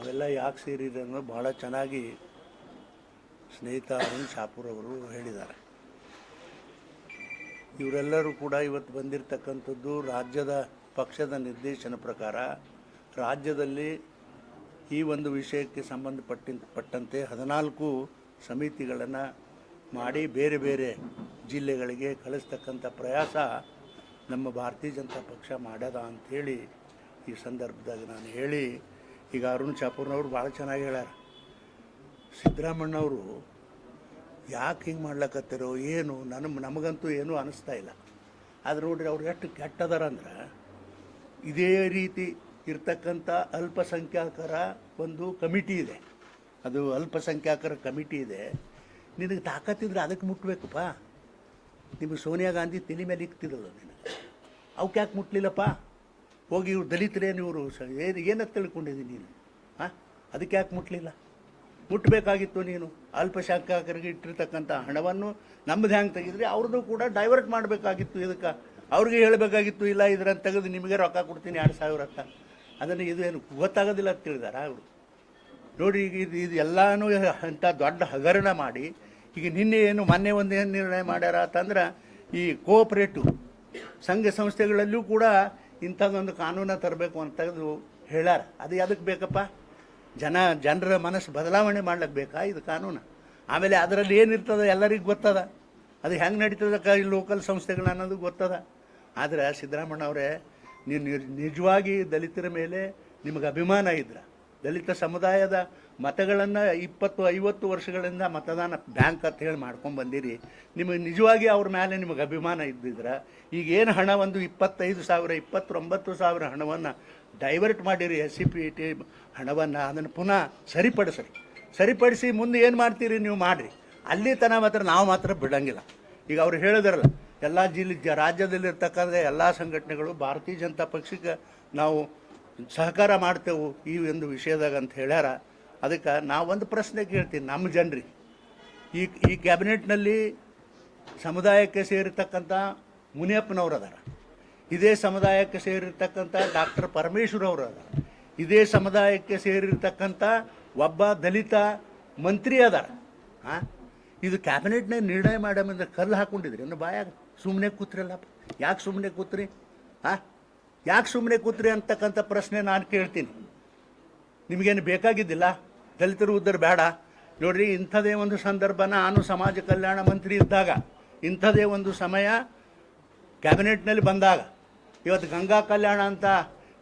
ನಾವೆಲ್ಲ ಯಾಕೆ ಸೇರಿದೆ ಅನ್ನೋದು ಭಾಳ ಚೆನ್ನಾಗಿ ಸ್ನೇಹಿತ ಅರುಣ್ ಶಾಪೂರ್ ಅವರು ಹೇಳಿದ್ದಾರೆ. ಇವರೆಲ್ಲರೂ ಕೂಡ ಇವತ್ತು ಬಂದಿರತಕ್ಕಂಥದ್ದು ರಾಜ್ಯದ ಪಕ್ಷದ ನಿರ್ದೇಶನ ಪ್ರಕಾರ ರಾಜ್ಯದಲ್ಲಿ ಈ ಒಂದು ವಿಷಯಕ್ಕೆ ಸಂಬಂಧಪಟ್ಟಿ ಪಟ್ಟಂತೆ ಹದಿನಾಲ್ಕು ಸಮಿತಿಗಳನ್ನು ಮಾಡಿ ಬೇರೆ ಬೇರೆ ಜಿಲ್ಲೆಗಳಿಗೆ ಕಳಿಸ್ತಕ್ಕಂಥ ಪ್ರಯಾಸ ನಮ್ಮ ಭಾರತೀಯ ಜನತಾ ಪಕ್ಷ ಮಾಡ್ಯದ ಅಂಥೇಳಿ ಈ ಸಂದರ್ಭದಾಗ ನಾನು ಹೇಳಿ ಈಗ ಅರುಣ್ ಚಾಪೂರ್ನವ್ರು ಭಾಳ ಚೆನ್ನಾಗಿ ಹೇಳ್ಯಾರ. ಸಿದ್ದರಾಮಣ್ಣವರು ಯಾಕೆ ಹಿಂಗೆ ಮಾಡ್ಲಕತ್ತಿರೋ ಏನು ನನ್ನ ನಮಗಂತೂ ಏನೂ ಅನಿಸ್ತಾ ಇಲ್ಲ. ಆದ್ರೆ ನೋಡ್ರಿ ಅವ್ರು ಎಷ್ಟು ಕೆಟ್ಟದಾರ ಅಂದ್ರೆ ಇದೇ ರೀತಿ ಇರ್ತಕ್ಕಂಥ ಅಲ್ಪಸಂಖ್ಯಾತರ ಒಂದು ಕಮಿಟಿ ಇದೆ. ಅದು ಅಲ್ಪಸಂಖ್ಯಾತರ ಕಮಿಟಿ ಇದೆ. ನಿನಗೆ ತಾಕತ್ತಿದ್ರೆ ಅದಕ್ಕೆ ಮುಟ್ಬೇಕಪ್ಪ. ನಿಮಗೆ ಸೋನಿಯಾ ಗಾಂಧಿ ತಲೆ ಮೇಲೆ ಇಕ್ತಿರಲ್ಲ ನಿನಗೆ. ಅವಕ್ಕೆ ಯಾಕೆ ಮುಟ್ಲಿಲ್ಲಪ್ಪ? ಹೋಗಿ ಇವ್ರು ದಲಿತರೇನು ಇವರು ಏನು ಏನಂತ ತಿಳ್ಕೊಂಡಿದ್ದೀನಿ ನೀನು? ಹಾಂ ಅದಕ್ಕೆ ಯಾಕೆ ಮುಟ್ಲಿಲ್ಲ? ಮುಟ್ಟಬೇಕಾಗಿತ್ತು ನೀನು. ಅಲ್ಪಸಂಖ್ಯಾತರಿಗೆ ಇಟ್ಟಿರ್ತಕ್ಕಂಥ ಹಣವನ್ನು ನಮ್ಮದು ಹ್ಯಾಂಗೆ ತೆಗೆದ್ರಿ ಅವ್ರದ್ದು ಕೂಡ ಡೈವರ್ಟ್ ಮಾಡಬೇಕಾಗಿತ್ತು ಇದಕ್ಕೆ. ಅವ್ರಿಗೆ ಹೇಳಬೇಕಾಗಿತ್ತು, ಇಲ್ಲ ಇದ್ರಂತ ತೆಗೆದು ನಿಮಗೆ ರೊಕ್ಕ ಕೊಡ್ತೀನಿ ಎರಡು ಸಾವಿರ ಅಂತ. ಅದನ್ನು ಇದು ಏನು ಗೊತ್ತಾಗೋದಿಲ್ಲ ಅಂತ ತಿಳಿದಾರ ಅವರು ನೋಡಿ, ಈಗ ಇದು ಇದು ಎಲ್ಲನೂ ಅಂಥ ದೊಡ್ಡ ಹಗರಣ ಮಾಡಿ, ಈಗ ನಿನ್ನೆ ಏನು ಮೊನ್ನೆ ಒಂದು ಏನು ನಿರ್ಣಯ ಮಾಡ್ಯಾರ ಅಂತಂದ್ರೆ ಈ ಕೋಆಪ್ರೇಟಿವ್ ಸಂಘ ಸಂಸ್ಥೆಗಳಲ್ಲೂ ಕೂಡ ಇಂಥದ್ದೊಂದು ಕಾನೂನ ತರಬೇಕು ಅಂತ ತೆಗೆದು ಹೇಳ್ಯಾರ ಅದು ಅದಕ್ಕೆ ಬೇಕಪ್ಪ? ಜನ, ಜನರ ಮನಸ್ಸು ಬದಲಾವಣೆ ಮಾಡ್ಲಿಕ್ಕೆ ಬೇಕಾ? ಇದು ಕಾನೂನು. ಆಮೇಲೆ ಅದರಲ್ಲಿ ಏನಿರ್ತದೆ ಎಲ್ಲರಿಗೂ ಗೊತ್ತದ. ಅದು ಹೆಂಗೆ ನಡೀತದ ಈ ಲೋಕಲ್ ಸಂಸ್ಥೆಗಳು ಅನ್ನೋದು ಗೊತ್ತದ. ಆದರೆ ಸಿದ್ದರಾಮಣ್ಣ ಅವರೇ ನೀವು ನಿಜವಾಗಿ ದಲಿತರ ಮೇಲೆ ನಿಮಗೆ ಅಭಿಮಾನ ಇದ್ರ. ದಲಿತ ಸಮುದಾಯದ ಮತಗಳನ್ನು ಇಪ್ಪತ್ತು, ಐವತ್ತು ವರ್ಷಗಳಿಂದ ಮತದಾನ ಬ್ಯಾಂಕ್ ಅಂತ ಹೇಳಿ ಮಾಡ್ಕೊಂಡು ಬಂದಿರಿ. ನಿಮಗೆ ನಿಜವಾಗಿ ಅವ್ರ ಮೇಲೆ ನಿಮಗೆ ಅಭಿಮಾನ ಇದ್ದಿದ್ರೆ. ಈಗ ಏನು ಹಣ ಒಂದು ಇಪ್ಪತ್ತೈದು ಸಾವಿರ, ಇಪ್ಪತ್ತೊಂಬತ್ತು ಸಾವಿರ ಹಣವನ್ನು ಡೈವರ್ಟ್ ಮಾಡಿರಿ, ಎಸ್ ಸಿ ಪಿ ಟಿ ಹಣವನ್ನು, ಅದನ್ನು ಪುನಃ ಸರಿಪಡಿಸ್ರಿ. ಸರಿಪಡಿಸಿ ಮುಂದೆ ಏನು ಮಾಡ್ತೀರಿ ನೀವು ಮಾಡಿರಿ. ಅಲ್ಲಿ ತನ ಮಾತ್ರ ನಾವು ಮಾತ್ರ ಬಿಡೋಂಗಿಲ್ಲ. ಈಗ ಅವ್ರು ಹೇಳಿದ್ರಲ್ಲ, ಎಲ್ಲ ಜಿಲ್ಲೆ ರಾಜ್ಯದಲ್ಲಿರ್ತಕ್ಕಂಥ ಎಲ್ಲ ಸಂಘಟನೆಗಳು ಭಾರತೀಯ ಜನತಾ ಪಕ್ಷಕ್ಕೆ ನಾವು ಸಹಕಾರ ಮಾಡ್ತೇವೆ ಈ ಒಂದು ವಿಷಯದಾಗ ಅಂತ ಹೇಳ್ಯಾರ. ಅದಕ್ಕೆ ನಾವೊಂದು ಪ್ರಶ್ನೆ ಕೇಳ್ತೀನಿ ನಮ್ಮ ಜನರಿಗೆ. ಈ ಈ ಕ್ಯಾಬಿನೆಟ್ನಲ್ಲಿ ಸಮುದಾಯಕ್ಕೆ ಸೇರಿರ್ತಕ್ಕಂಥ ಮುನಿಯಪ್ಪನವ್ರು ಅದಾರ. ಇದೇ ಸಮುದಾಯಕ್ಕೆ ಸೇರಿರ್ತಕ್ಕಂಥ ಡಾಕ್ಟರ್ ಪರಮೇಶ್ವರ ಅವರು ಅದಾರ. ಇದೇ ಸಮುದಾಯಕ್ಕೆ ಸೇರಿರ್ತಕ್ಕಂಥ ಒಬ್ಬ ದಲಿತ ಮಂತ್ರಿ ಅದಾರ. ಹಾಂ ಇದು ಕ್ಯಾಬಿನೆಟ್ನಾಗ ನಿರ್ಣಯ ಮಾಡಮಂದ್ರೆ ಕಲ್ಲು ಹಾಕೊಂಡಿದ್ರಿ. ಇನ್ನು ಬಾಯಾಗ ಸುಮ್ಮನೆ ಕೂತ್ರಲ್ಲಪ್ಪ. ಯಾಕೆ ಸುಮ್ಮನೆ ಕೂತ್ರಿ? ಹಾಂ ಯಾಕೆ ಸುಮ್ಮನೆ ಕೂತ್ರಿ ಅಂತಕ್ಕಂಥ ಪ್ರಶ್ನೆ ನಾನು ಕೇಳ್ತೀನಿ. ನಿಮಗೇನು ಬೇಕಾಗಿದ್ದಿಲ್ಲ? ದಲಿತರು ಉದ್ದರು ಬೇಡ ನೋಡ್ರಿ, ಇಂಥದೇ ಒಂದು ಸಂದರ್ಭ ನಾನು ಸಮಾಜ ಕಲ್ಯಾಣ ಮಂತ್ರಿ ಇದ್ದಾಗ, ಇಂಥದೇ ಒಂದು ಸಮಯ ಕ್ಯಾಬಿನೆಟ್ನಲ್ಲಿ ಬಂದಾಗ, ಇವತ್ತು ಗಂಗಾ ಕಲ್ಯಾಣ ಅಂತ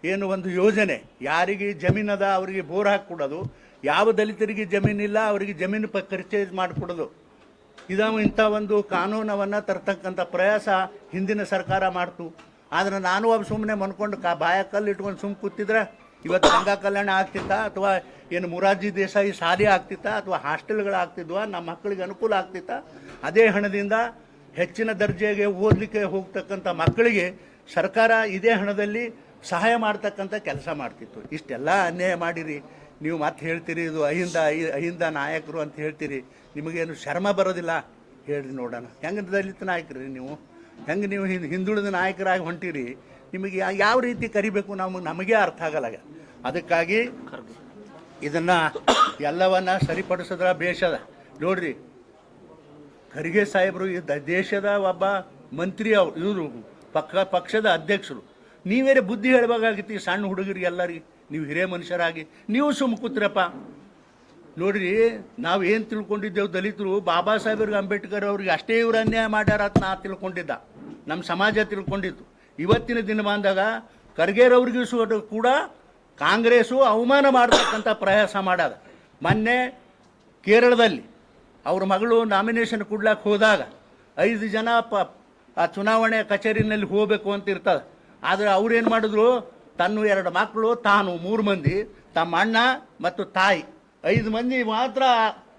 ಏನು ಒಂದು ಯೋಜನೆ, ಯಾರಿಗೆ ಜಮೀನದ ಅವರಿಗೆ ಬೋರ್ ಹಾಕಿಕೊಡೋದು, ಯಾವ ದಲಿತರಿಗೆ ಜಮೀನಿಲ್ಲ ಅವರಿಗೆ ಜಮೀನು ಪ ಪರ್ಚೇಸ್ ಮಾಡಿಕೊಡೋದು. ಇದ ಇಂಥ ಒಂದು ಕಾನೂನವನ್ನು ತರ್ತಕ್ಕಂಥ ಪ್ರಯಾಸ ಹಿಂದಿನ ಸರ್ಕಾರ ಮಾಡ್ತು. ಆದರೆ ನಾನು ಒಬ್ಬ ಸುಮ್ಮನೆ ಮನ್ಕೊಂಡು ಕಾ ಬಾಯ ಕಲ್ಲು ಇಟ್ಕೊಂಡು ಸುಮ್ಮನೆ ಕೂತಿದ್ರೆ ಇವತ್ತು ಗಂಗಾ ಕಲ್ಯಾಣ ಆಗ್ತಿತ್ತಾ? ಅಥವಾ ಏನು ಮುರಾರ್ಜಿ ದೇಸಾಯಿ ಶಾಲೆ ಆಗ್ತಿತ್ತಾ? ಅಥವಾ ಹಾಸ್ಟೆಲ್ಗಳು ಆಗ್ತಿದ್ವಾ? ನಮ್ಮ ಮಕ್ಕಳಿಗೆ ಅನುಕೂಲ ಆಗ್ತಿತ್ತಾ? ಅದೇ ಹಣದಿಂದ ಹೆಚ್ಚಿನ ದರ್ಜೆಗೆ ಓದಲಿಕ್ಕೆ ಹೋಗ್ತಕ್ಕಂಥ ಮಕ್ಕಳಿಗೆ ಸರ್ಕಾರ ಇದೇ ಹಣದಲ್ಲಿ ಸಹಾಯ ಮಾಡ್ತಕ್ಕಂಥ ಕೆಲಸ ಮಾಡ್ತಿತ್ತು. ಇಷ್ಟೆಲ್ಲ ಅನ್ಯಾಯ ಮಾಡಿರಿ. ನೀವು ಮತ್ತೆ ಹೇಳ್ತೀರಿ, ಇದು ಅಹಿಂದ ಅಹಿ- ಅಹಿಂದ ನಾಯಕರು ಅಂತ ಹೇಳ್ತೀರಿ. ನಿಮಗೇನು ಶರ್ಮ ಬರೋದಿಲ್ಲ? ಹೇಳಿ ನೋಡೋಣ. ಹೆಂಗೆ ದಲಿತ ನಾಯಕರಿ ನೀವು? ಹೆಂಗೆ ನೀವು ಹಿಂದ್- ಹಿಂದುಳಿದ ನಾಯಕರಾಗಿ ಹೊಂಟಿರಿ, ನಿಮಗೆ ಯಾವ ರೀತಿ ಕರಿಬೇಕು ನಮಗೆ ನಮಗೆ ಅರ್ಥ ಆಗಲ್ಲ ಅದಕ್ಕಾಗಿ ಇದನ್ನು ಎಲ್ಲವನ್ನ ಸರಿಪಡಿಸಿದ್ರ ಬೇಷದ ನೋಡ್ರಿ, ಖರ್ಗೆ ಸಾಹೇಬರು ದೇಶದ ಒಬ್ಬ ಮಂತ್ರಿ ಅವ್ರು, ಇವರು ಪಕ್ಕ, ಪಕ್ಷದ ಅಧ್ಯಕ್ಷರು. ನೀವೇರೆ ಬುದ್ಧಿ ಹೇಳಬೇಕಾಗಿತ್ತು ಈ ಸಣ್ಣ ಹುಡುಗರಿಗೆ ಎಲ್ಲರಿಗೆ ನೀವು ಹಿರಿಯ ಮನುಷ್ಯರಾಗಿ, ನೀವು ಸುಮ್ಮ ಕೂತ್ರಪ್ಪ. ನೋಡ್ರಿ, ನಾವು ಏನು ತಿಳ್ಕೊಂಡಿದ್ದೆವು ದಲಿತರು, ಬಾಬಾ ಸಾಹೇಬ್ರಿಗೆ ಅಂಬೇಡ್ಕರ್ ಅವ್ರಿಗೆ ಅಷ್ಟೇ ಇವ್ರು ಅನ್ಯಾಯ ಮಾಡ್ಯಾರ ಅಂತ ನಾ ತಿಳ್ಕೊಂಡಿದ್ದ. ನಮ್ಮ ಸಮಾಜ ತಿಳ್ಕೊಂಡಿತ್ತು. ಇವತ್ತಿನ ದಿನ ಬಂದಾಗ ಖರ್ಗೆರವ್ರಿಗೂ ಸು- ಕೂಡ ಕಾಂಗ್ರೆಸ್ಸು ಅವಮಾನ ಮಾಡತಕ್ಕಂಥ ಪ್ರಯಾಸ ಮಾಡ್ಯದ ಮೊನ್ನೆ ಕೇರಳದಲ್ಲಿ ಅವ್ರ ಮಗಳು ನಾಮಿನೇಷನ್ ಕೊಡ್ಲಾಕ್ ಹೋದಾಗ ಐದು ಜನ ಪ ಆ ಚುನಾವಣೆ ಕಚೇರಿನಲ್ಲಿ ಹೋಗಬೇಕು ಅಂತ ಇರ್ತದೆ. ಆದರೆ ಅವ್ರೇನು ಮಾಡಿದ್ರು, ತನ್ನ ಎರಡು ಮಕ್ಕಳು ತಾನು ಮೂರು ಮಂದಿ ತಮ್ಮ ಅಣ್ಣ ಮತ್ತು ತಾಯಿ. ಐದು ಮಂದಿ ಮಾತ್ರ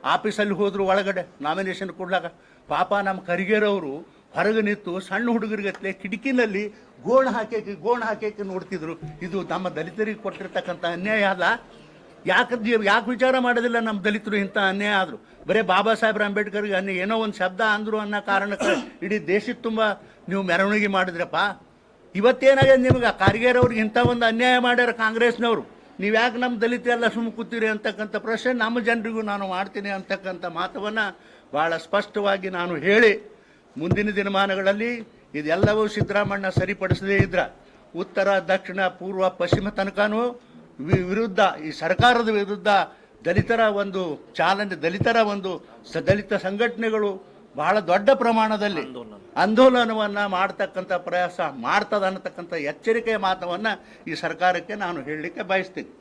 ಆಫೀಸಲ್ಲಿ ಹೋದರು ಒಳಗಡೆ ನಾಮಿನೇಷನ್ ಕೊಡ್ಲಾಕ ಪಾಪ ನಮ್ಮ ಕರಿಗೇರವರು ಹೊರಗೆ ನಿಂತು ಸಣ್ಣ ಹುಡುಗರಿಗತ್ಲೆ ಕಿಟಕಿನಲ್ಲಿ ಗೋಣ್ ಹಾಕಕ್ಕೆ ಗೋಣ್ ಹಾಕಿ ನೋಡ್ತಿದ್ರು. ಇದು ನಮ್ಮ ದಲಿತರಿಗೆ ಕೊಟ್ಟಿರ್ತಕ್ಕಂಥ ಅನ್ಯಾಯ ಅಲ್ಲ. ಯಾಕೆ ಯಾಕೆ ವಿಚಾರ ಮಾಡೋದಿಲ್ಲ ನಮ್ಮ ದಲಿತರು ಇಂಥ ಅನ್ಯಾಯ ಆದರು. ಬರೀ ಬಾಬಾ ಸಾಹೇಬ್ರ ಅಂಬೇಡ್ಕರ್ಗೆ ಅನ್ಯ ಏನೋ ಒಂದು ಶಬ್ದ ಅಂದರು ಅನ್ನೋ ಕಾರಣಕ್ಕೆ ಇಡೀ ದೇಶಕ್ಕೆ ತುಂಬ ನೀವು ಮೆರವಣಿಗೆ ಮಾಡಿದ್ರಪ್ಪ. ಇವತ್ತೇನಾಗ್ಯದ ನಿಮ್ಗೆ? ಕಾರ್ಗೇರ್ ಅವ್ರಿಗೆ ಇಂಥ ಒಂದು ಅನ್ಯಾಯ ಮಾಡ್ಯಾರ ಕಾಂಗ್ರೆಸ್ನವರು. ನೀವು ಯಾಕೆ ನಮ್ಮ ದಲಿತ ಎಲ್ಲ ಸುಮ್ಮ ಕೂತೀರಿ ಅಂತಕ್ಕಂಥ ಪ್ರಶ್ನೆ ನಮ್ಮ ಜನರಿಗೂ ನಾನು ಮಾಡ್ತೀನಿ ಅಂತಕ್ಕಂಥ ಮಾತವನ್ನು ಭಾಳ ಸ್ಪಷ್ಟವಾಗಿ ನಾನು ಹೇಳಿ ಮುಂದಿನ ದಿನಮಾನಗಳಲ್ಲಿ ಇದೆಲ್ಲವೂ ಸಿದ್ದರಾಮಣ್ಣ ಸರಿಪಡಿಸದೇ ಇದ್ರ ಉತ್ತರ, ದಕ್ಷಿಣ, ಪೂರ್ವ, ಪಶ್ಚಿಮ ತನಕನೂ ವಿರುದ್ಧ, ಈ ಸರ್ಕಾರದ ವಿರುದ್ಧ ದಲಿತರ ಒಂದು ಚಾಲನೆ, ದಲಿತರ ಒಂದು ಸ ದಲಿತ ಸಂಘಟನೆಗಳು ಬಹಳ ದೊಡ್ಡ ಪ್ರಮಾಣದಲ್ಲಿ ಆಂದೋಲನವನ್ನ ಮಾಡ್ತಕ್ಕಂಥ ಪ್ರಯಾಸ ಮಾಡ್ತದ ಅನ್ನತಕ್ಕಂಥ ಎಚ್ಚರಿಕೆಯ ಮಾತವನ್ನ ಈ ಸರ್ಕಾರಕ್ಕೆ ನಾನು ಹೇಳಲಿಕ್ಕೆ ಬಯಸ್ತೀನಿ.